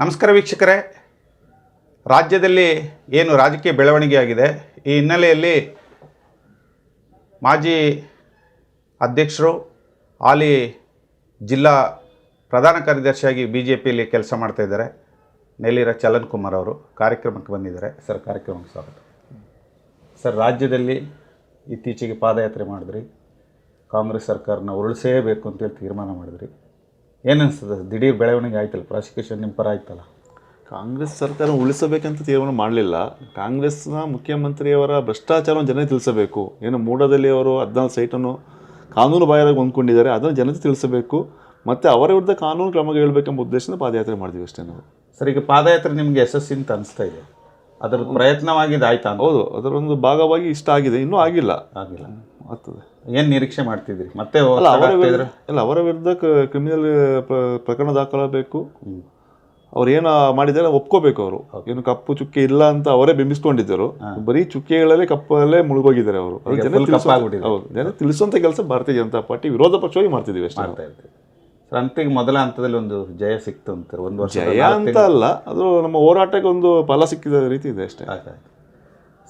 ನಮಸ್ಕಾರ ವೀಕ್ಷಕರೇ. ರಾಜ್ಯದಲ್ಲಿ ಏನು ರಾಜಕೀಯ ಬೆಳವಣಿಗೆ ಆಗಿದೆ ಈ ಹಿನ್ನೆಲೆಯಲ್ಲಿ ಮಾಜಿ ಅಧ್ಯಕ್ಷರು, ಹಾಲಿ ಜಿಲ್ಲಾ ಪ್ರಧಾನ ಕಾರ್ಯದರ್ಶಿಯಾಗಿ ಬಿ ಜೆ ಪಿಯಲ್ಲಿ ಕೆಲಸ ಮಾಡ್ತಾಯಿದ್ದಾರೆ ನೆಲ್ಲಿರ ಚಲನ್ ಕುಮಾರ್ ಅವರು ಕಾರ್ಯಕ್ರಮಕ್ಕೆ ಬಂದಿದ್ದಾರೆ. ಸರ್, ಕಾರ್ಯಕ್ರಮಕ್ಕೆ ಸ್ವಾಗತ. ಸರ್, ರಾಜ್ಯದಲ್ಲಿ ಇತ್ತೀಚೆಗೆ ಪಾದಯಾತ್ರೆ ಮಾಡಿದ್ರಿ. ಕಾಂಗ್ರೆಸ್ ಸರ್ಕಾರನ ಉರುಳಿಸೇಬೇಕು ಅಂತೇಳಿ ತೀರ್ಮಾನ ಮಾಡಿದ್ರಿ. ಏನನ್ಸ್ತದೆ ದಿಢೀರ್ ಬೆಳವಣಿಗೆ ಆಯ್ತಲ್ಲ ಪ್ರಾಸಿಕ್ಯೂಷನ್ ನಿಮ್ಮ ಪರ ಆಯ್ತಲ್ಲ? ಕಾಂಗ್ರೆಸ್ ಸರ್ಕಾರ ಉಳಿಸಬೇಕಂತ ತೀರ್ಮಾನ ಮಾಡಲಿಲ್ಲ. ಕಾಂಗ್ರೆಸ್ನ ಮುಖ್ಯಮಂತ್ರಿಯವರ ಭ್ರಷ್ಟಾಚಾರವನ್ನು ಜನತೆ ತಿಳಿಸಬೇಕು. ಏನು ಮೂಡದಲ್ಲಿ ಅವರು ಹದಿನಾಲ್ಕು ಸೈಟನ್ನು ಕಾನೂನು ಬಾಹಿರಾಗಿ ಹೊಂದ್ಕೊಂಡಿದ್ದಾರೆ ಅದನ್ನು ಜನತೆ ತಿಳಿಸಬೇಕು. ಮತ್ತು ಅವರ ವಿರುದ್ಧ ಕಾನೂನು ಕ್ರಮ ಹೇಳ್ಬೇಕೆಂಬ ಉದ್ದೇಶದಿಂದ ಪಾದಯಾತ್ರೆ ಮಾಡಿದ್ವಿ ಅಷ್ಟೇ ನಾವು. ಸರ್ ಈಗ ಪಾದಯಾತ್ರೆ ನಿಮಗೆ ಯಶಸ್ಸಿ ಅಂತ ಅನಿಸ್ತಾ ಇದೆ. ಅದರ ಪ್ರಯತ್ನವಾಗಿದ್ದು ಆಯ್ತಾ ಅಂತ. ಹೌದು ಅದರೊಂದು ಭಾಗವಾಗಿ ಇಷ್ಟ ಆಗಿದೆ ಇನ್ನೂ ಆಗಿಲ್ಲ. ಆಗಿಲ್ಲ. ಆಗ್ತದೆ. ಏನು ನಿರೀಕ್ಷೆ ಮಾಡ್ತಿದ್ರಿ? ಮತ್ತೆ ಅಲ್ಲ ಅವರ ವಿರುದ್ಧ ಆಗ್ತಾ ಅವರ ವಿರುದ್ಧ ಕ್ರಿಮಿನಲ್ ಪ್ರಕರಣ ದಾಖಲಾಗಬೇಕು. ಅವ್ರು ಏನು ಮಾಡಿದ್ದಾರೆ ಒಪ್ಕೋಬೇಕು ಅವರು. ಏನು ಕಪ್ಪು ಚುಕ್ಕೆ ಇಲ್ಲ ಅಂತ ಅವರೇ ಬಿಂಬಿಸ್ಕೊಂಡಿದ್ದರು. ಬರೀ ಚುಕ್ಕೆಗಳಲ್ಲೇ ಕಪ್ಪಲ್ಲೇ ಮುಳುಗೋಗಿದ್ದಾರೆ ಅವರು. ಅದು ಜನ full ಕಪ್ಪಾಗ್ಬಿಟ್ಟಿದೆ. ತಿಳಿಸುವಂತ ಕೆಲಸ ಭಾರತೀಯ ಜನತಾ ಪಾರ್ಟಿ ವಿರೋಧ ಪಕ್ಷವಾಗಿ ಮಾಡ್ತಿದ್ದೀವಿ ಅಷ್ಟೇ ಇರ್ತೀವಿ ಮೊದಲ ಹಂತದಲ್ಲಿ ಒಂದು ಜಯ ಸಿಕ್ತು ಅಂತ ಒಂದು ವರ್ಷ ಜಯ ಅಂತ ಅಲ್ಲ ಅದು ನಮ್ಮ ಹೋರಾಟಕ್ಕೆ ಒಂದು ಫಲ ಸಿಕ್ಕಿದ ರೀತಿ ಇದೆ ಅಷ್ಟೇ. ಆಯ್ತಾಯ್ತು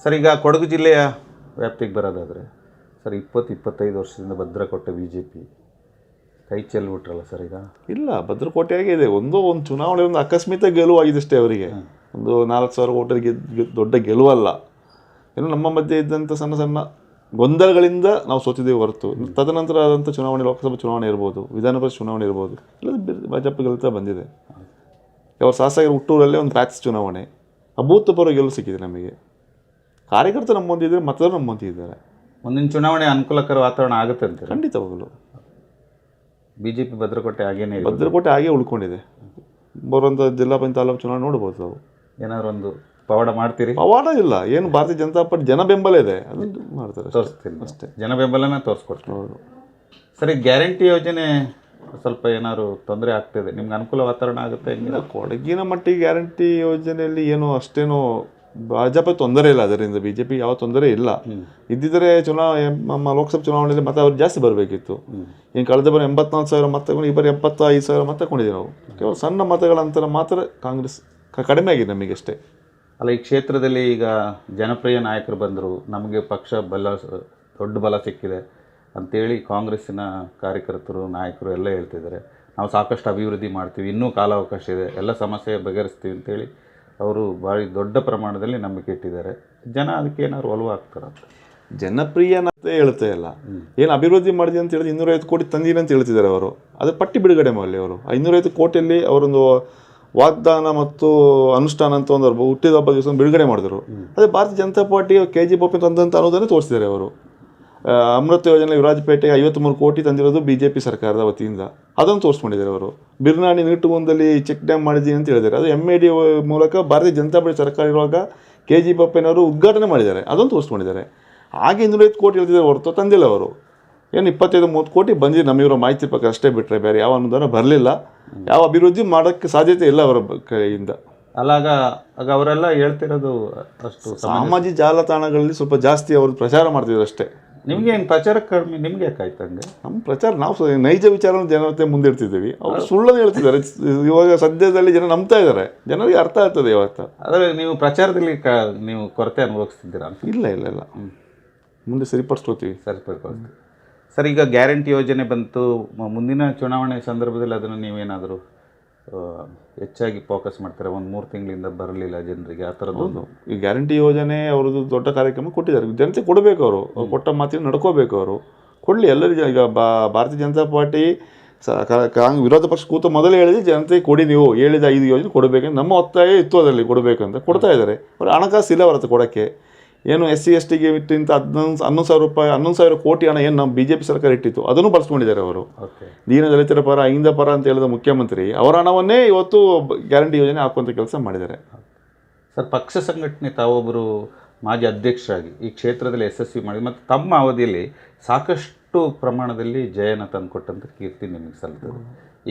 ಸರ್ ಈಗ ಕೊಡಗು ಜಿಲ್ಲೆಯ ವ್ಯಾಪ್ತಿಗೆ ಬರೋದಾದರೆ ಸರ್ ಇಪ್ಪತ್ತು ಇಪ್ಪತ್ತೈದು ವರ್ಷದಿಂದ ಭದ್ರಕೋಟೆ ಬಿ ಜೆ ಪಿ ಕೈ ಚೆಲ್ಬಿಟ್ರಲ್ಲ ಸರ್ ಈಗ? ಇಲ್ಲ ಭದ್ರಕೋಟೆಯಾಗೆ ಇದೆ. ಒಂದು ಒಂದು ಚುನಾವಣೆ ಒಂದು ಅಕಸ್ಮಿತ ಗೆಲುವಾಗಿದೆ ಅಷ್ಟೇ ಅವರಿಗೆ. ಒಂದು ನಾಲ್ಕು ಸಾವಿರ ಓಟರ್ ಗೆದ್ದು ದೊಡ್ಡ ಗೆಲುವಲ್ಲ. ಏನು ನಮ್ಮ ಮಧ್ಯೆ ಇದ್ದಂಥ ಸಣ್ಣ ಸಣ್ಣ ಗೊಂದಲಗಳಿಂದ ನಾವು ಸೋತಿದ್ದೇವೆ ಹೊರತು. ತದನಂತರ ಆದಂಥ ಚುನಾವಣೆ ಲೋಕಸಭಾ ಚುನಾವಣೆ ಇರ್ಬೋದು ವಿಧಾನ ಪರಿಷತ್ ಚುನಾವಣೆ ಇರ್ಬೋದು ಇಲ್ಲ ಭಾಜಪ ಗೆಲ್ತಾ ಬಂದಿದೆ. ಅವ್ರ ಸಾಸಾಗಿ ಹುಟ್ಟೂರಲ್ಲೇ ಒಂದು ರಾಜ್ಯ ಚುನಾವಣೆ ಅಭೂತಪೂರ್ವ ಗೆಲುವು ಸಿಕ್ಕಿದೆ ನಮಗೆ. ಕಾರ್ಯಕರ್ತರು ನಮ್ಮೊಂದಿದ್ದಾರೆ ಮತದಾರರು ನಮ್ಮೊಂದಿದ್ದಾರೆ ಮುಂದಿನ ಚುನಾವಣೆ ಅನುಕೂಲಕರ ವಾತಾವರಣ ಆಗುತ್ತೆ ಅಂತ ಖಂಡಿತವಾಗಲು ಬಿ ಜೆ ಪಿ ಭದ್ರಕೋಟೆ ಹಾಗೇನೇ ಭದ್ರಕೋಟೆ ಹಾಗೆ ಉಳ್ಕೊಂಡಿದೆ. ಬರುವಂಥ ಜಿಲ್ಲಾ ಪಂಚಾಯತ್ ತಾಲೂಕು ಚುನಾವಣೆ ನೋಡ್ಬೋದು ನಾವು. ಏನಾದ್ರು ಒಂದು ಪವಾಡ ಮಾಡ್ತೀರಿ? ಪವಾಡ ಇಲ್ಲ. ಏನು ಭಾರತೀಯ ಜನತಾ ಪಾರ್ಟಿ ಜನ ಬೆಂಬಲ ಇದೆ. ಅದನ್ನು ಮಾಡ್ತಾರೆ ತೋರಿಸ್ತೀನಿ ಅಷ್ಟೇ. ಜನ ಬೆಂಬಲನ ತೋರಿಸ್ಕೊಡ್ತೀನಿ. ಹೌದು. ಸರಿ ಗ್ಯಾರಂಟಿ ಯೋಜನೆ ಸ್ವಲ್ಪ ಏನಾದ್ರು ತೊಂದರೆ ಆಗ್ತಿದೆ? ನಿಮ್ಗೆ ಅನುಕೂಲ ವಾತಾವರಣ ಆಗುತ್ತೆ ಇಲ್ಲ ಕೊಡಗಿನ ಮಟ್ಟಿಗೆ ಗ್ಯಾರಂಟಿ ಯೋಜನೆಯಲ್ಲಿ ಏನು ಅಷ್ಟೇನು ಭಾಜಪ ತೊಂದರೆ ಇಲ್ಲ. ಅದರಿಂದ ಬಿ ಜೆ ಪಿ ಯಾವ ತೊಂದರೆ ಇಲ್ಲ. ಇದ್ದಿದ್ರೆ ಚುನಾವಣೆ ನಮ್ಮ ಲೋಕಸಭಾ ಚುನಾವಣೆಯಲ್ಲಿ ಮತ ಅವ್ರು ಜಾಸ್ತಿ ಬರಬೇಕಿತ್ತು. ಇನ್ನು ಕಳೆದ ಬರೋ ಎಂಬತ್ನಾಲ್ಕು ಸಾವಿರ ಮತ ತಗೊಂಡು ಈ ಬಾರಿ ಎಪ್ಪತ್ತೈದು ಸಾವಿರ ಮತ ತಗೊಂಡಿದ್ದೀವಿ ನಾವು. ಕೇವಲ ಸಣ್ಣ ಮತಗಳ ಅಂತರ ಮಾತ್ರ ಕಾಂಗ್ರೆಸ್ ಕಡಿಮೆ ಆಗಿದೆ ನಮಗೆ ಅಷ್ಟೇ ಅಲ್ಲ ಈ ಕ್ಷೇತ್ರದಲ್ಲಿ ಈಗ ಜನಪ್ರಿಯ ನಾಯಕರು ಬಂದರು ನಮಗೆ ಪಕ್ಷ ಬಲ ದೊಡ್ಡ ಬಲ ಸಿಕ್ಕಿದೆ ಅಂಥೇಳಿ ಕಾಂಗ್ರೆಸ್ಸಿನ ಕಾರ್ಯಕರ್ತರು ನಾಯಕರು ಎಲ್ಲ ಹೇಳ್ತಿದ್ದಾರೆ. ನಾವು ಸಾಕಷ್ಟು ಅಭಿವೃದ್ಧಿ ಮಾಡ್ತೀವಿ ಇನ್ನೂ ಕಾಲಾವಕಾಶ ಇದೆ ಎಲ್ಲ ಸಮಸ್ಯೆ ಬಗೆಹರಿಸ್ತೀವಿ ಅಂತೇಳಿ ಅವರು ಭಾರಿ ದೊಡ್ಡ ಪ್ರಮಾಣದಲ್ಲಿ ನಂಬಿಕೆ ಇಟ್ಟಿದ್ದಾರೆ. ಜನ ಅದಕ್ಕೆ ಏನಾದ್ರು ಒಲವು ಆಗ್ತಾರಂತ ಜನಪ್ರಿಯನತೆ ಹೇಳ್ತಾ ಇಲ್ಲ. ಏನು ಅಭಿವೃದ್ಧಿ ಮಾಡಿದೆ ಅಂತ ಹೇಳಿದ್ರೆ ಇನ್ನೂರೈವತ್ತು ಕೋಟಿ ತಂದೀನಿ ಅಂತ ಹೇಳ್ತಿದ್ದಾರೆ ಅವರು. ಅದು ಪಟ್ಟಿ ಬಿಡುಗಡೆ ಮಾಡಲಿ ಅವರು. ಆ ಇನ್ನೂರೈವತ್ತು ಕೋಟಿಯಲ್ಲಿ ಅವರೊಂದು ವಾಗ್ದಾನ ಮತ್ತು ಅನುಷ್ಠಾನ ಅಂತ ಒಂದು ಅವ್ರು ಹುಟ್ಟಿದ ಹಬ್ಬ ದಿವಸ ಬಿಡುಗಡೆ ಮಾಡಿದ್ರು. ಅದೇ Bharatiya Janata party K G ಪೊಪ್ಪಿ ತಂದಂತ ಅನ್ನೋದನ್ನು ತೋರಿಸಿದ್ದಾರೆ ಅವರು. ಅಮೃತ ಯೋಜನೆ ವಿರಾಜಪೇಟೆಗೆ ಐವತ್ತ್ಮೂರು ಕೋಟಿ ತಂದಿರೋದು ಬಿ ಜೆ ಪಿ ಸರ್ಕಾರದ ವತಿಯಿಂದ. ಅದನ್ನು ತೋರಿಸ್ಕೊಂಡಿದ್ದಾರೆ ಅವರು. ಬಿರ್ನಾಣಿ ನೀಟುಗುಂದಲ್ಲಿ ಚೆಕ್ ಡ್ಯಾಮ್ ಮಾಡಿದ್ದೀನಿ ಅಂತ ಹೇಳಿದ್ದಾರೆ. ಅದು ಎಂ ಎ ಡಿ ಮೂಲಕ ಭಾರತೀಯ ಜನತಾ ಪಾರ್ಟಿ ಸರ್ಕಾರ ಇರುವಾಗ ಕೆ ಜಿ ಬೊಪ್ಪನವರು ಉದ್ಘಾಟನೆ ಮಾಡಿದ್ದಾರೆ. ಅದನ್ನು ತೋರಿಸ್ಕೊಂಡಿದ್ದಾರೆ. ಹಾಗೆ ಇನ್ನೂರೈವತ್ತು ಕೋಟಿ ಹೇಳ್ತಿದ್ದಾರೆ ಹೊರತು ತಂದಿಲ್ಲ ಅವರು. ಏನು ಇಪ್ಪತ್ತೈದು ಮೂವತ್ತು ಕೋಟಿ ಬಂದಿದೆ ನಮಗಿರೋ ಮಾಹಿತಿ ಪ್ರಕಾರ ಅಷ್ಟೇ ಬಿಟ್ಟರೆ ಬೇರೆ ಯಾವ ಅನುದಾನ ಬರಲಿಲ್ಲ. ಯಾವ ಅಭಿವೃದ್ಧಿ ಮಾಡೋಕ್ಕೆ ಸಾಧ್ಯತೆ ಇಲ್ಲ ಅವರ ಕೈಯಿಂದ. ಅಲ್ಲಾಗ ಆಗ ಅವರೆಲ್ಲ ಹೇಳ್ತಿರೋದು ಅಷ್ಟು ಸಾಮಾಜಿಕ ಜಾಲತಾಣಗಳಲ್ಲಿ ಸ್ವಲ್ಪ ಜಾಸ್ತಿ ಅವರು ಪ್ರಚಾರ ಮಾಡ್ತಿದ್ರು ಅಷ್ಟೇ. ನಿಮಗೆ ಏನು ಪ್ರಚಾರ ಕಡಿಮೆ ನಿಮ್ಗೆ ಯಾಕಾಯ್ತಂಗೆ ನಮ್ಮ ಪ್ರಚಾರ ನಾವು ನೈಜ ವಿಚಾರನ ಜನತೆ ಮುಂದಿಡ್ತಿದ್ದೀವಿ ಅವರು ಸುಳ್ಳು ಹೇಳ್ತಿದ್ದಾರೆ. ಇವಾಗ ಸದ್ಯದಲ್ಲಿ ಜನ ನಂಬ್ತಾ ಇದ್ದಾರೆ. ಜನರಿಗೆ ಅರ್ಥ ಆಗ್ತದೆ ಇವತ್ತು. ಆದರೆ ನೀವು ಪ್ರಚಾರದಲ್ಲಿ ಕ ನೀವು ಕೊರತೆ ಅನುಭವಿಸ್ತಿದ್ದೀರಾ ಇಲ್ಲ ಇಲ್ಲ ಇಲ್ಲ. ಮುಂದೆ ಸರಿಪಡಿಸ್ಕೋತೀವಿ. ಸರಿಪಡಿಸ್ತೀವಿ ಸರ್ ಈಗ ಗ್ಯಾರಂಟಿ ಯೋಜನೆ ಬಂತು. ಮುಂದಿನ ಚುನಾವಣೆ ಸಂದರ್ಭದಲ್ಲಿ ಅದನ್ನು ನೀವೇನಾದರೂ ಹೆಚ್ಚಾಗಿ ಫೋಕಸ್ ಮಾಡ್ತಾರೆ? ಒಂದು ಮೂರು ತಿಂಗಳಿಂದ ಬರಲಿಲ್ಲ ಜನರಿಗೆ ಆ ಥರದ್ದು? ಈ ಗ್ಯಾರಂಟಿ ಯೋಜನೆ ಅವ್ರದ್ದು ದೊಡ್ಡ ಕಾರ್ಯಕ್ರಮ ಕೊಟ್ಟಿದ್ದಾರೆ. ಜನತೆ ಕೊಡಬೇಕು ಅವರು. ಕೊಟ್ಟ ಮಾತಿನ ನಡ್ಕೋಬೇಕು ಅವರು. ಕೊಡಲಿ ಎಲ್ಲರಿಗೂ ಈಗ ಬಾ ಭಾರತೀಯ ಜನತಾ ಪಾರ್ಟಿ ಕಾಂಗ್ ವಿರೋಧ ಪಕ್ಷ ಕೂತು ಮೊದಲೇ ಹೇಳಿದ್ರೆ ಜನತೆ ಕೊಡಿ ನೀವು. ಹೇಳಿದ ಐದು ಯೋಜನೆ ಕೊಡಬೇಕಂತ. ನಮ್ಮ ಒತ್ತಾಯ ಇತ್ತು ಅದರಲ್ಲಿ ಕೊಡಬೇಕಂತ. ಕೊಡ್ತಾ ಇದ್ದಾರೆ. ಅವ್ರು ಹಣಕಾಸು ಇಲ್ಲ ಅವ್ರ ಹತ್ರ ಕೊಡೋಕ್ಕೆ. ಏನು ಎಸ್ ಸಿ ಎಸ್ ಟಿಗೆ ಇಟ್ಟಿಂತ ಹದಿನೊಂದು ಹನ್ನೊಂದು ಸಾವಿರ ರೂಪಾಯಿ ಹನ್ನೊಂದು ಸಾವಿರ ಕೋಟಿ ಹಣ ಏನು ನಮ್ಮ ಬಿ ಜೆ ಪಿ ಸರ್ಕಾರ ಇಟ್ಟಿತ್ತು ಅದನ್ನು ಬಳಸ್ಕೊಂಡಿದ್ದಾರೆ ಅವರು. ಓಕೆ ದೀನ ದಲಿತರ ಪರ ಅಹಿಂದ ಪರ ಅಂತ ಹೇಳಿದ ಮುಖ್ಯಮಂತ್ರಿ ಅವರ ಹಣವನ್ನೇ ಇವತ್ತು ಗ್ಯಾರಂಟಿ ಯೋಜನೆ ಹಾಕುವಂಥ ಕೆಲಸ ಮಾಡಿದ್ದಾರೆ. ಸರ್ ಪಕ್ಷ ಸಂಘಟನೆ ತಾವೊಬ್ಬರು ಮಾಜಿ ಅಧ್ಯಕ್ಷರಾಗಿ ಈ ಕ್ಷೇತ್ರದಲ್ಲಿ ಯಶಸ್ವಿ ಮಾಡಿ ಮತ್ತು ತಮ್ಮ ಅವಧಿಯಲ್ಲಿ ಸಾಕಷ್ಟು ಪ್ರಮಾಣದಲ್ಲಿ ಜಯನ ತಂದುಕೊಟ್ಟಂಥ ಕೀರ್ತಿ ನಿಮಗೆ ಸಲ್ತದೆ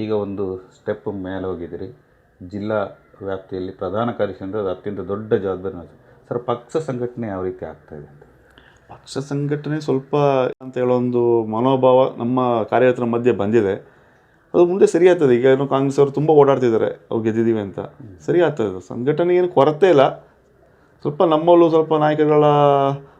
ಈಗ ಒಂದು ಸ್ಟೆಪ್ ಮೇಲೆ ಹೋಗಿದ್ದೀರಿ. ಜಿಲ್ಲಾ ವ್ಯಾಪ್ತಿಯಲ್ಲಿ ಪ್ರಧಾನ ಕಾರ್ಯದರ್ಶಿ ಅದು ಅತ್ಯಂತ ದೊಡ್ಡ ಜವಾಬ್ದಾರಿ. ಸರ್ ಪಕ್ಷ ಸಂಘಟನೆ ಯಾವ ರೀತಿ ಆಗ್ತಾ ಇದೆ ಅಂತ? ಪಕ್ಷ ಸಂಘಟನೆ ಸ್ವಲ್ಪ ಅಂತ ಹೇಳೋ ಒಂದು ಮನೋಭಾವ ನಮ್ಮ ಕಾರ್ಯಕರ್ತರ ಮಧ್ಯೆ ಬಂದಿದೆ. ಅದು ಮುಂದೆ ಸರಿ ಆಗ್ತದೆ. ಈಗ ಏನು ಕಾಂಗ್ರೆಸ್ ಅವರು ತುಂಬ ಓಡಾಡ್ತಿದ್ದಾರೆ. ಅವ್ರು ಗೆದ್ದಿದ್ದೀವಿ ಅಂತ. ಸರಿ ಆಗ್ತದೆ. ಅದು. ಸಂಘಟನೆ ಏನು ಕೊರತೆ ಇಲ್ಲ. ಸ್ವಲ್ಪ ನಮ್ಮಲ್ಲೂ ಸ್ವಲ್ಪ ನಾಯಕರುಗಳ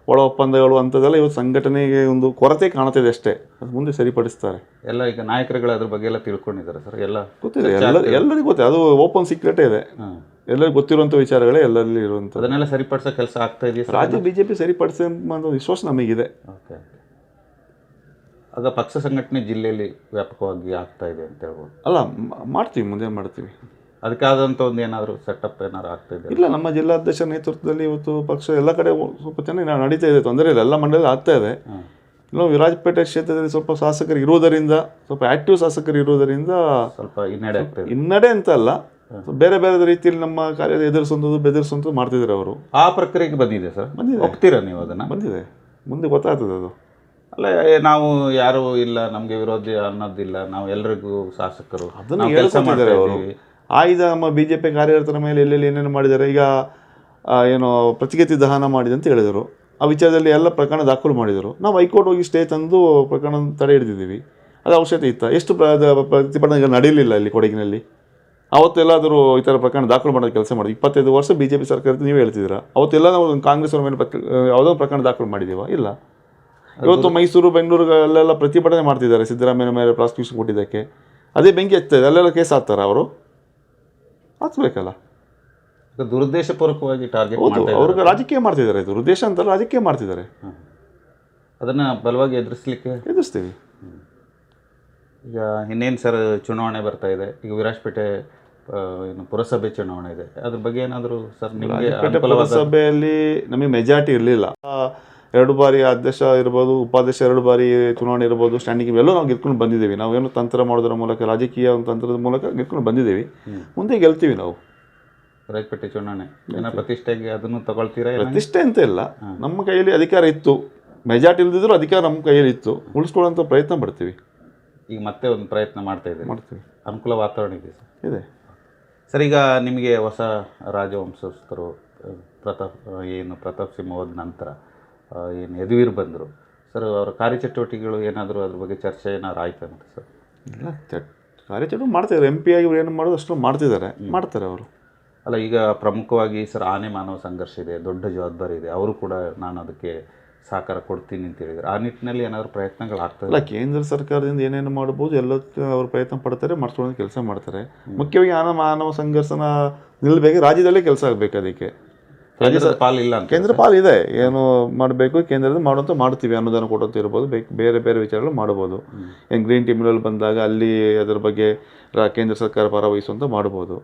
ಒಳ ಒಪ್ಪಂದಗಳು ಅಂಥದ್ದೆಲ್ಲ ಇವತ್ತು ಸಂಘಟನೆಗೆ ಒಂದು ಕೊರತೆ ಕಾಣ್ತಿದೆ ಅಷ್ಟೇ. ಅದು ಮುಂದೆ ಸರಿಪಡಿಸ್ತಾರೆ. ಎಲ್ಲ ಈಗ ನಾಯಕರುಗಳು ಅದ್ರ ಬಗ್ಗೆ ಎಲ್ಲ ತಿಳ್ಕೊಂಡಿದ್ದಾರೆ ಸರ್? ಎಲ್ಲ ಗೊತ್ತಿದೆ. ಎಲ್ಲ ಎಲ್ಲರಿಗೂ ಗೊತ್ತಿದೆ. ಅದು ಓಪನ್ ಸೀಕ್ರೆಟೇ ಇದೆ. ಎಲ್ಲರಿಗೂ ಗೊತ್ತಿರುವಂಥ ವಿಚಾರಗಳೇ ಎಲ್ಲರಲ್ಲಿ ಇರುವಂಥ ಅದನ್ನೆಲ್ಲ ಸರಿಪಡಿಸೋ ಕೆಲಸ ಆಗ್ತಾ ಇದೆಯಾ ರಾಜ್ಯ ಬಿ ಜೆ ಪಿ ಸರಿಪಡಿಸಿ ಅನ್ನೋ ವಿಶ್ವಾಸ ನಮಗಿದೆ. ಓಕೆ ಆಗ ಪಕ್ಷ ಸಂಘಟನೆ ಜಿಲ್ಲೆಯಲ್ಲಿ ವ್ಯಾಪಕವಾಗಿ ಆಗ್ತಾ ಇದೆ ಅಂತ ಹೇಳ್ಬೋದು. ಅಲ್ಲ ಮಾಡ್ತೀವಿ ಮುಂದೆ ಮಾಡ್ತೀವಿ. ಅದಕ್ಕಾದಂಥ ಒಂದು ಏನಾದರೂ ಸೆಟಪ್ ಏನಾದ್ರು ಆಗ್ತಾ ಇದೆ ಇಲ್ಲ ನಮ್ಮ ಜಿಲ್ಲಾಧ್ಯಕ್ಷ ನೇತೃತ್ವದಲ್ಲಿ ಇವತ್ತು ಪಕ್ಷ ಎಲ್ಲ ಕಡೆ ಸ್ವಲ್ಪ ಚೆನ್ನಾಗಿ ನಡೀತಾ ಇದೆ ತೊಂದರೆ ಇಲ್ಲ ಎಲ್ಲ ಮಂಡಳಿ ಆಗ್ತಾ ಇದೆ. ಇನ್ನು ವಿರಾಜಪೇಟೆ ಕ್ಷೇತ್ರದಲ್ಲಿ ಸ್ವಲ್ಪ ಶಾಸಕರು ಇರುವುದರಿಂದ ಸ್ವಲ್ಪ ಆಕ್ಟಿವ್ ಶಾಸಕರು ಇರುವುದರಿಂದ ಸ್ವಲ್ಪ ಹಿನ್ನಡೆ ಆಗ್ತಾ ಇದೆ. ಹಿನ್ನಡೆ ಅಂತ ಅಲ್ಲ ಬೇರೆ ಬೇರೆ ರೀತಿಯಲ್ಲಿ ನಮ್ಮ ಕಾರ್ಯ ಎದುರಿಸುವಂಥದ್ದು ಬೆದರಿಸುವಂಥದ್ದು ಮಾಡ್ತಿದ್ರು ಅವರು. ಆ ಪ್ರಕ್ರಿಯೆಗೆ ಬಂದಿದೆ ಸರ್. ಬಂದಿದೆ. ಹೋಗ್ತೀರಾ ನೀವು ಅದನ್ನು? ಬಂದಿದೆ. ಮುಂದೆ ಗೊತ್ತಾಗ್ತದೆ ಅದು. ಅಲ್ಲ ನಾವು ಯಾರು ಇಲ್ಲ ನಮಗೆ ವಿರೋಧಿ ಅನ್ನೋದಿಲ್ಲ. ನಾವು ಎಲ್ರಿಗೂ ಶಾಸಕರು. ಅದನ್ನು ಕೆಲಸ ಮಾಡಿದ್ದಾರೆ ಅವರು. ಆಯ್ದ ನಮ್ಮ ಬಿ ಜೆ ಪಿ ಕಾರ್ಯಕರ್ತರ ಮೇಲೆ ಎಲ್ಲೆಲ್ಲಿ ಏನೇನು ಮಾಡಿದ್ದಾರೆ ಈಗ ಏನು ಪ್ರತಿಗತಿ ದಹನ ಮಾಡಿದೆ ಅಂತ ಹೇಳಿದರು. ಆ ವಿಚಾರದಲ್ಲಿ ಎಲ್ಲ ಪ್ರಕರಣ ದಾಖಲು ಮಾಡಿದರು. ನಾವು ಹೈಕೋರ್ಟ್ ಹೋಗಿ ಸ್ಟೇ ತಂದು ಪ್ರಕರಣ ತಡೆ ಹಿಡಿದಿದ್ದೀವಿ. ಅದು ಅವಶ್ಯಕತೆ ಇತ್ತ? ಎಷ್ಟು ಪ್ರತಿಭಟನೆಗಳು ನಡೆಯಲಿಲ್ಲ ಇಲ್ಲಿ ಕೊಡಗಿನಲ್ಲಿ? ಅವತ್ತೆಲ್ಲಾದರೂ ಈ ಥರ ಪ್ರಕರಣ ದಾಖಲು ಮಾಡೋದು ಕೆಲಸ ಮಾಡಿದ್ವಿ. ಇಪ್ಪತ್ತೈದು ವರ್ಷ ಬಿ ಜೆ ಪಿ ಸರ್ಕಾರದ ನೀವು ಹೇಳ್ತಿದ್ದೀರಾ? ಅವತ್ತೆಲ್ಲ ನಾವು ಕಾಂಗ್ರೆಸ್ ಅವರ ಮೇಲೆ ಯಾವುದೋ ಪ್ರಕರಣ ದಾಖಲು ಮಾಡಿದ್ದೀವ? ಇಲ್ಲ. ಇವತ್ತು ಮೈಸೂರು ಬೆಂಗಳೂರು ಅಲ್ಲೆಲ್ಲ ಪ್ರತಿಭಟನೆ ಮಾಡ್ತಿದ್ದಾರೆ ಸಿದ್ದರಾಮಯ್ಯ ಮೇಲೆ ಪ್ರಾಸಿಕ್ಯೂಷನ್ ಕೊಟ್ಟಿದ್ದಕ್ಕೆ. ಅದೇ ಬೆಂಕಿ ಹಚ್ತದೆ ಅಲ್ಲೆಲ್ಲ ಕೇಸ್ ಹಾಕ್ತಾರೆ ಅವರು? ಹಚ್ಬೇಕಲ್ಲ ದುರುದ್ದೇಶಪೂರ್ವಕವಾಗಿ ಟಾರ್ಗೆಟ್ ಅವರು ಅವ್ರಿಗೆ ರಾಜಕೀಯ ಮಾಡ್ತಿದ್ದಾರೆ. ಇದು ಉದ್ದೇಶ ಅಂತಲ್ಲ ರಾಜಕೀಯ ಮಾಡ್ತಿದ್ದಾರೆ. ಅದನ್ನ ಬಲವಾಗಿ ಎದುರಿಸಲಿಕ್ಕೆ ಎದುರಿಸ್ತೀವಿ. ಈಗ ಇನ್ನೇನು ಸರ್ ಚುನಾವಣೆ ಬರ್ತಾ ಇದೆ? ಈಗ ವಿರಾಜಪೇಟೆ ಏನು ಪುರಸಭೆ ಚುನಾವಣೆ ಇದೆ. ಅದ್ರ ಬಗ್ಗೆ ಏನಾದರೂ ಸರ್ ನಿಮಗೆ ಪುರಸಭೆಯಲ್ಲಿ ನಮಗೆ ಮೆಜಾರಿಟಿ ಇರಲಿಲ್ಲ. ಎರಡು ಬಾರಿ ಅಧ್ಯಕ್ಷ ಇರ್ಬೋದು ಉಪಾಧ್ಯಕ್ಷ ಎರಡು ಬಾರಿ ಚುನಾವಣೆ ಇರ್ಬೋದು ಸ್ಟ್ಯಾಂಡಿಂಗ್ ಇವೆಲ್ಲ ನಾವು ಗೆದ್ಕೊಂಡು ಬಂದಿದ್ದೀವಿ. ಏನು ತಂತ್ರ ಮಾಡೋದ್ರ ಮೂಲಕ ರಾಜಕೀಯ ಒಂದು ತಂತ್ರದ ಮೂಲಕ ಗೆದ್ಕೊಂಡು ಬಂದಿದ್ದೀವಿ. ಮುಂದೆ ಗೆಲ್ತೀವಿ ನಾವು. ವಿರಾಜಪೇಟೆ ಚುನಾವಣೆ. ಏನೋ ಪ್ರತಿಷ್ಠೆಗೆ ಅದನ್ನು ತಗೊಳ್ತೀರಾ ಪ್ರತಿಷ್ಠೆ ಅಂತ ಇಲ್ಲ. ನಮ್ಮ ಕೈಯಲ್ಲಿ ಅಧಿಕಾರ ಇತ್ತು. ಮೆಜಾರಿಟಿ ಇಲ್ದಿದ್ರು ಅಧಿಕಾರ ನಮ್ಮ ಕೈಯಲ್ಲಿ ಇತ್ತು. ಉಳಿಸ್ಕೊಳ್ಳೋಂಥ ಪ್ರಯತ್ನ ಪಡ್ತೀವಿ. ಈಗ ಮತ್ತೆ ಒಂದು ಪ್ರಯತ್ನ ಮಾಡ್ತಾ ಇದ್ದೀರಿ ಮಾಡ್ತೀವಿ. ಅನುಕೂಲ ವಾತಾವರಣ ಇದೆ ಸರ್. ಇದೆ. ಸರ್ ಈಗ ನಿಮಗೆ ಹೊಸ ರಾಜವಂಶಸ್ಥರು ಪ್ರತಾಪ್ ಏನು ಪ್ರತಾಪ್ ಸಿಂಹ ಹೋದ ನಂತರ ಏನು ಯದುವೀರ್ ಬಂದರು. ಸರ್ ಅವರ ಕಾರ್ಯಚಟುವಟಿಕೆಗಳು ಏನಾದರೂ ಅದ್ರ ಬಗ್ಗೆ ಚರ್ಚೆ ಏನಾದ್ರು ಆಯ್ತು ಅಂತ ಸರ್? ಇಲ್ಲ ಚಟ್ ಕಾರ್ಯಚಟುವಟಿಕೆ ಮಾಡ್ತಿದ್ದಾರೆ ಎಂ ಪಿ ಆಗಿ ಇವ್ರು ಏನು ಮಾಡೋದು ಅಷ್ಟು ಮಾಡ್ತಿದ್ದಾರೆ. ಮಾಡ್ತಾರೆ ಅವರು. ಅಲ್ಲ ಈಗ ಪ್ರಮುಖವಾಗಿ ಸರ್ ಆನೆ ಮಾನವ ಸಂಘರ್ಷ ಇದೆ ದೊಡ್ಡ ಜವಾಬ್ದಾರಿ ಇದೆ. ಅವರು ಕೂಡ ನಾನು ಅದಕ್ಕೆ ಸಹಕಾರ ಕೊಡ್ತೀನಿ ಅಂತ ಹೇಳಿದ್ರು. ಆ ನಿಟ್ಟಿನಲ್ಲಿ ಏನಾದರೂ ಪ್ರಯತ್ನಗಳಾಗ್ತದೆ ಅಲ್ಲ ಕೇಂದ್ರ ಸರ್ಕಾರದಿಂದ ಏನೇನು ಮಾಡ್ಬೋದು ಎಲ್ಲ ಅವರು ಪ್ರಯತ್ನ ಪಡ್ತಾರೆ ಮಾಡಿಸ್ಕೊಳ್ಳೋ ಕೆಲಸ ಮಾಡ್ತಾರೆ. ಮುಖ್ಯವಾಗಿ ಆನ ಮಾನವ ಸಂಘರ್ಷನ ನಿಲ್ಲಬೇಕು ರಾಜ್ಯದಲ್ಲೇ ಕೆಲಸ ಆಗಬೇಕು ಅದಕ್ಕೆ. ಪಾಲ್ ಪಾಲಿಲ್ಲ ಕೇಂದ್ರ ಪಾಲ್ ಇದೆ. ಏನು ಮಾಡಬೇಕು ಕೇಂದ್ರದಲ್ಲಿ ಮಾಡುವಂತ ಮಾಡ್ತೀವಿ ಅನುದಾನ ಕೊಡುವಂತ ಇರ್ಬೋದು ಬೇಕು ಬೇರೆ ಬೇರೆ ವಿಚಾರಗಳು ಮಾಡ್ಬೋದು. ಏನು ಗ್ರೀನ್ ಟ್ರಿಬ್ಯುನಲ್ ಬಂದಾಗ ಅಲ್ಲಿ ಅದರ ಬಗ್ಗೆ ಕೇಂದ್ರ ಸರ್ಕಾರ ಪರ ಮಾಡ್ಬೋದು.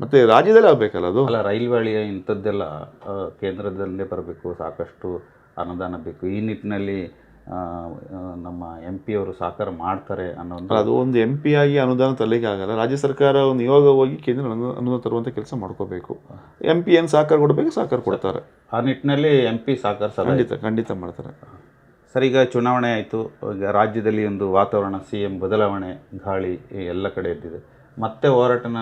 ಮತ್ತೆ ರಾಜ್ಯದಲ್ಲೇ ಆಗಬೇಕಲ್ಲ ಅದು? ಅಲ್ಲ ರೈಲ್ವೆ ಇಂಥದ್ದೆಲ್ಲ ಕೇಂದ್ರದಲ್ಲೇ ಬರಬೇಕು ಸಾಕಷ್ಟು ಅನುದಾನ ಬೇಕು. ಈ ನಿಟ್ಟಿನಲ್ಲಿ ನಮ್ಮ ಎಂ ಪಿ ಅವರು ಸಹಕಾರ ಮಾಡ್ತಾರೆ ಅನ್ನೋ ಅದು ಒಂದು ಎಂ ಪಿ ಆಗಿ ಅನುದಾನ ತರಲಿಕ್ಕೆ ಆಗಲ್ಲ. ರಾಜ್ಯ ಸರ್ಕಾರ ಒಂದು ಹೋಗಿ ಕೇಂದ್ರ ಅನು- ಅನುದಾನ ತರುವಂಥ ಕೆಲಸ ಮಾಡ್ಕೋಬೇಕು. ಎಂ ಪಿ ಏನು ಸಹಕಾರ ಕೊಡಬೇಕು ಸಹಕಾರ ಕೊಡ್ತಾರೆ. ಆ ನಿಟ್ಟಿನಲ್ಲಿ ಎಂ ಪಿ ಸಹಕಾರ ಖಂಡಿತ ಖಂಡಿತ ಮಾಡ್ತಾರೆ. ಸರ್ ಈಗ ಚುನಾವಣೆ ಆಯಿತು. ಈಗ ರಾಜ್ಯದಲ್ಲಿ ಒಂದು ವಾತಾವರಣ ಸಿ ಎಂ ಬದಲಾವಣೆ ಗಾಳಿ ಎಲ್ಲ ಕಡೆ ಎದ್ದಿದೆ. ಮತ್ತೆ ಹೋರಾಟನ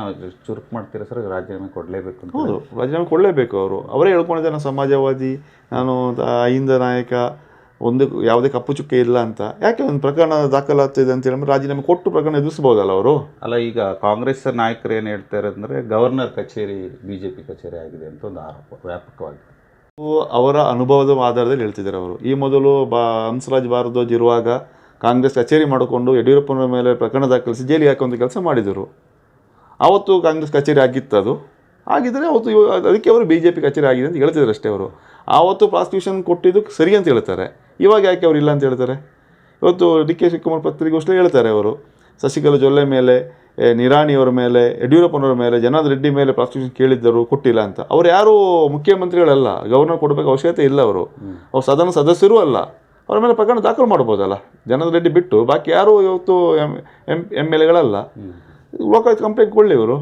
ಚುರುಕು ಮಾಡ್ತೀರಾ ಸರ್? ರಾಜೀನಾಮೆ ಕೊಡಲೇಬೇಕು ಅಂತ. ಹೌದು ರಾಜೀನಾಮೆ ಕೊಡಲೇಬೇಕು ಅವರು. ಅವರೇ ಹೇಳ್ಕೊಂಡಿದ್ದಾರೆ ನಾನು ಸಮಾಜವಾದಿ ನಾನು ಅಹಿಂದ ನಾಯಕ ಒಂದು ಯಾವುದೇ ಕಪ್ಪು ಚುಕ್ಕೆ ಇಲ್ಲ ಅಂತ. ಯಾಕೆ ಒಂದು ಪ್ರಕರಣ ದಾಖಲಾಗ್ತಿದೆ ಅಂತ ಹೇಳಿದ್ರೆ ರಾಜೀನಾಮೆ ಕೊಟ್ಟು ಪ್ರಕರಣ ಎದುರಿಸ್ಬೋದಲ್ಲ ಅವರು? ಅಲ್ಲ ಈಗ ಕಾಂಗ್ರೆಸ್ ನಾಯಕರು ಏನು ಹೇಳ್ತಾರೆ ಅಂದರೆ ಗವರ್ನರ್ ಕಚೇರಿ ಬಿ ಜೆ ಪಿ ಕಚೇರಿ ಆಗಿದೆ ಅಂತ ಒಂದು ಆರೋಪ ವ್ಯಾಪಕವಾಗಿ ಅವರ ಅನುಭವದ ಆಧಾರದಲ್ಲಿ ಹೇಳ್ತಿದ್ದಾರೆ ಅವರು. ಈ ಮೊದಲು ಬಾ ಹಂಸರಾಜ್ ಭಾರದ್ವಾಜ್ ಇರುವಾಗ ಕಾಂಗ್ರೆಸ್ ಕಚೇರಿ ಮಾಡಿಕೊಂಡು ಯಡಿಯೂರಪ್ಪನ ಮೇಲೆ ಪ್ರಕರಣ ದಾಖಲಿಸಿ ಜೈಲಿಗೆ ಹಾಕುವಂಥ ಕೆಲಸ ಮಾಡಿದರು ಆವತ್ತು ಕಾಂಗ್ರೆಸ್ ಕಚೇರಿ ಆಗಿತ್ತು ಅದು. ಆಗಿದ್ದರೆ ಅವತ್ತು ಅದಕ್ಕೆ ಅವರು ಬಿ ಜೆ ಪಿ ಕಚೇರಿ ಆಗಿದೆ ಅಂತ ಹೇಳ್ತಿದ್ರು ಅಷ್ಟೇ ಅವರು. ಆವತ್ತು ಪ್ರಾಸಿಕ್ಯೂಷನ್ ಕೊಟ್ಟಿದ್ದು ಸರಿ ಅಂತ ಹೇಳ್ತಾರೆ. ಇವಾಗ ಯಾಕೆ ಅವರು ಇಲ್ಲ ಅಂತ ಹೇಳ್ತಾರೆ? ಇವತ್ತು ಡಿ ಕೆ ಶಿವಕುಮಾರ್ ಪತ್ರಿಕೋಷ್ಠಿ ಹೇಳ್ತಾರೆ ಅವರು. ಶಶಿಕಲಾ ಜೊಲ್ಲೆ ಮೇಲೆ ನಿರಾಣಿಯವರ ಮೇಲೆ, ಯಡಿಯೂರಪ್ಪನವರ ಮೇಲೆ, ಜನಾರ್ದನ್ ರೆಡ್ಡಿ ಮೇಲೆ ಪ್ರಾಸಿಕ್ಯೂಷನ್ ಕೇಳಿದ್ದರು, ಕೊಟ್ಟಿಲ್ಲ ಅಂತ. ಅವ್ರು ಯಾರು ಮುಖ್ಯಮಂತ್ರಿಗಳಲ್ಲ ಗವರ್ನರ್ ಕೊಡಬೇಕು ಅವಶ್ಯಕತೆ ಇಲ್ಲ ಅವರು. ಅವ್ರು ಸದನ ಸದಸ್ಯರೂ ಅಲ್ಲ. ಅವರ ಮೇಲೆ ಪ್ರಕರಣ ದಾಖಲು ಮಾಡ್ಬೋದಲ್ಲ. ಜನಾರ್ದನ್ ರೆಡ್ಡಿ ಬಿಟ್ಟು, ಬಾಕಿ ಯಾರು ಇವತ್ತು ಎಂ ಎಂ ಎಂ ಎಲ್ ಎಗಳಲ್ಲ. ಲೋಕಾಯುಕ್ತ ಕಂಪ್ಲೇಂಟ್ ಕೊಡಲಿ ಇವರು.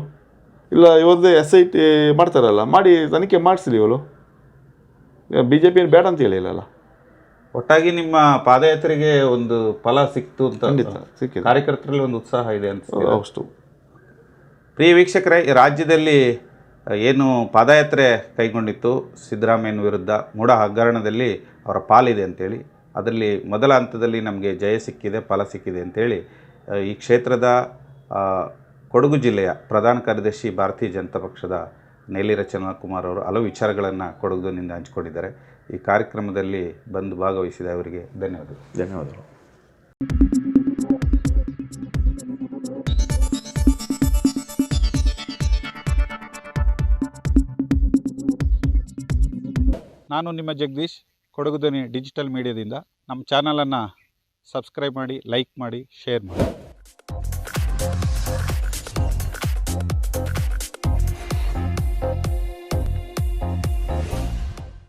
ಇಲ್ಲ ಇವರದೇ ಎಸ್ ಐ ಟಿ ಮಾಡ್ತಾರಲ್ಲ ಮಾಡಿ ತನಿಖೆ ಮಾಡಿಸಲಿ ಇವರು. ಬಿ ಜೆ ಪಿ ಏನು ಬೇಡ ಅಂತ ಹೇಳಿಲ್ಲಲ್ಲ ಒಟ್ಟಾಗಿ ನಿಮ್ಮ ಪಾದಯಾತ್ರೆಗೆ ಒಂದು ಫಲ ಸಿಕ್ತು ಅಂತ ಖಂಡಿತ ಸಿಕ್ಕಿದೆ. ಕಾರ್ಯಕರ್ತರಲ್ಲಿ ಒಂದು ಉತ್ಸಾಹ ಇದೆ ಅಂತ ಅಷ್ಟು. ಪ್ರಿಯ ವೀಕ್ಷಕರೇ ಈ ರಾಜ್ಯದಲ್ಲಿ ಏನು ಪಾದಯಾತ್ರೆ ಕೈಗೊಂಡಿತ್ತು ಸಿದ್ದರಾಮಯ್ಯನ ವಿರುದ್ಧ ಮೂಡ ಹಗರಣದಲ್ಲಿ ಅವರ ಪಾಲಿದೆ ಅಂತೇಳಿ ಅದರಲ್ಲಿ ಮೊದಲ ಹಂತದಲ್ಲಿ ನಮಗೆ ಜಯ ಸಿಕ್ಕಿದೆ ಫಲ ಸಿಕ್ಕಿದೆ ಅಂತೇಳಿ ಈ ಕ್ಷೇತ್ರದ ಕೊಡಗು ಜಿಲ್ಲೆಯ ಪ್ರಧಾನ ಕಾರ್ಯದರ್ಶಿ ಭಾರತೀಯ ಜನತಾ ಪಕ್ಷದ ನೇಲಿ ರಚನಾ ಕುಮಾರ್ ಅವರು ಹಲವು ವಿಚಾರಗಳನ್ನು ಕೊಡಗುದಿಂದ ಹಂಚಿಕೊಂಡಿದ್ದಾರೆ. ಈ ಕಾರ್ಯಕ್ರಮದಲ್ಲಿ ಬಂದು ಭಾಗವಹಿಸಿದ ಅವರಿಗೆ ಧನ್ಯವಾದಗಳು. ಧನ್ಯವಾದಗಳು. ನಾನು ನಿಮ್ಮ ಜಗದೀಶ್ ಕೊಡಗುದನಿ ಧ್ವನಿ ಡಿಜಿಟಲ್ ಮೀಡಿಯಾದಿಂದ. ನಮ್ಮ ಚಾನಲನ್ನು ಸಬ್ಸ್ಕ್ರೈಬ್ ಮಾಡಿ ಲೈಕ್ ಮಾಡಿ ಶೇರ್ ಮಾಡಿ.